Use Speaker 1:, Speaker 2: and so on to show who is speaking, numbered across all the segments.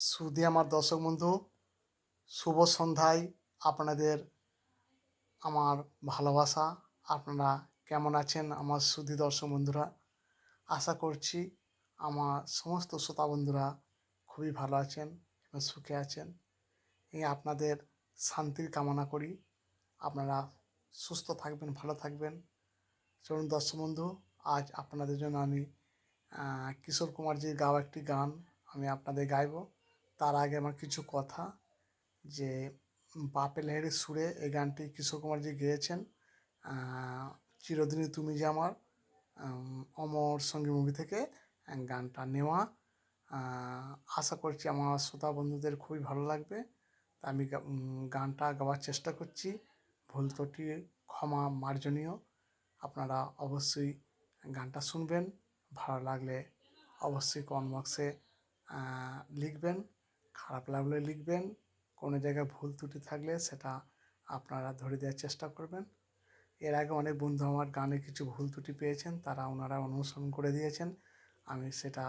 Speaker 1: সুধী আমার দর্শক বন্ধু, শুভ সন্ধ্যায় আপনাদের আমার ভালোবাসা। আপনারা কেমন আছেন আমার সুধী দর্শক বন্ধুরা? আশা করছি আমার সমস্ত শ্রোতা বন্ধুরা খুবই ভালো আছেন এবং সুখে আছেন। এই আপনাদের শান্তির কামনা করি। আপনারা সুস্থ থাকবেন, ভালো থাকবেন। চলুন দর্শক বন্ধু, আজ আপনাদের জন্য আমি কিশোর কুমারজির গাওয়া একটি গান আমি আপনাদের গাইবো। তার আগে আমার কিছু কথা যে বাপে লেহেরের সুরে এই গানটি কিশোর কুমার কুমারজি গেয়েছেন। চিরদিনই তুমি যে আমার অমর সঙ্গী মুভি থেকে গানটা নেওয়া। আশা করছি আমার শ্রোতা বন্ধুদের খুবই ভালো লাগবে। তা আমি গানটা গাওয়ার চেষ্টা করছি। ভুল ত্রুটি ক্ষমা মার্জনীয়। আপনারা অবশ্যই গানটা শুনবেন। ভালো লাগলে অবশ্যই কমেন্ট বক্সে লিখবেন। খারাপ লাগলে লিখবেন, কোনো জায়গায় ভুল ত্রুটি থাকলে সেটা আপনারা ধরে দেওয়ার চেষ্টা করবেন। এর আগে অনেক বন্ধু আমার গানে কিছু ভুল ত্রুটি পেয়েছেন, তারা ওনারা অনুসরণ করে দিয়েছেন। আমি সেটা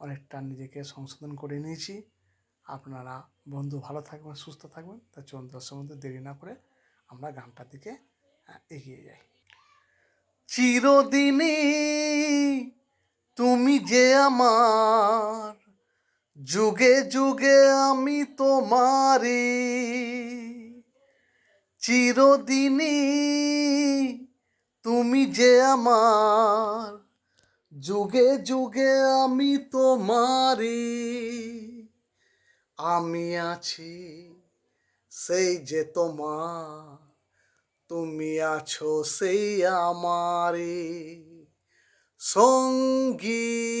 Speaker 1: অনেকটা নিজেকে সংশোধন করে নিয়েছি। আপনারা বন্ধু ভালো থাকবেন, সুস্থ থাকবেন। তা চলুন বন্ধু, দেরি না করে আমরা গানটার দিকে এগিয়ে যাই। চিরদিনই তুমি যে আমার যুগে যুগে আমি তোমারি চিরদিনই তুমি যে আমার। যুগে যুগে আমি তোমারি আমি আছি, সেই যে তোমার। তুমি আছো, সেই আমারে সঙ্গী।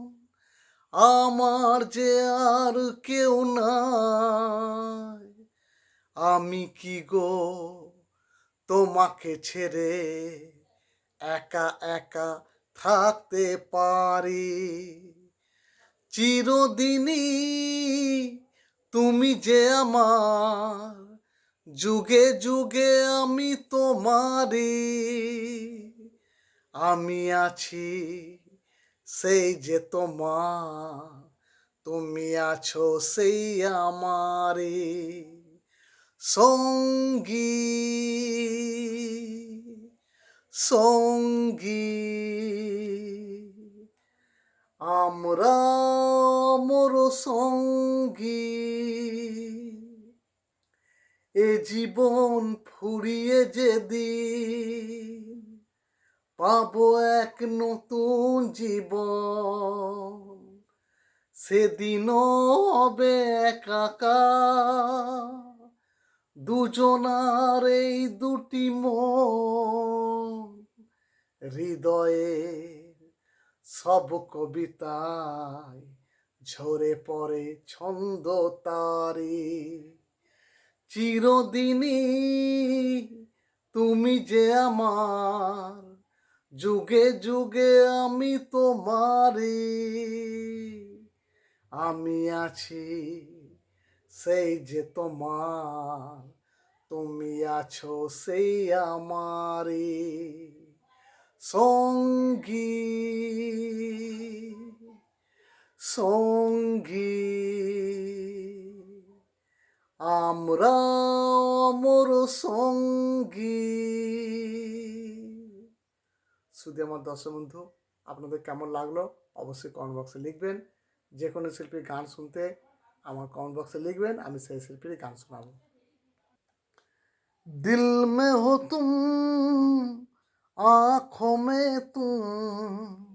Speaker 1: আমার যে আর কেউ নাই। আমি কি গো তোমাকে ছেড়ে একা একা থাকতে পারি? চিরদিনই তুমি যে আমার, যুগে যুগে আমি তোমারি আমি আছি সেই যে তোমার, তুমি আছো সেই আমারে। সঙ্গী সঙ্গী, আমরা মোর সঙ্গী। এ জীবন ফুরিয়ে যেদিন পাবো এক নতুন জীবন। সেদিনও হবে একাকা দুজনার এই দুটি মন। হৃদয়ে সব কবিতায় ঝরে পড়ে ছন্দ তারি। চিরদিনই তুমি যে আমার যুগে যুগে আমি তোমারি আমি আছি সেই যে তোমার, তুমি আছো সেই আমারি সঙ্গী সঙ্গী। আমরা মোর সঙ্গী। শুধু আমার দর্শক বন্ধু আপনাদের কেমন লাগলো অবশ্যই কমেন্ট বক্সে লিখবেন যে কোনো শিল্পীর গান শুনতে আমার কমেন্ট বক্সে লিখবেন আমি সেই শিল্পীর গান শোনাবো दिल में हो तुम आँखों में तुम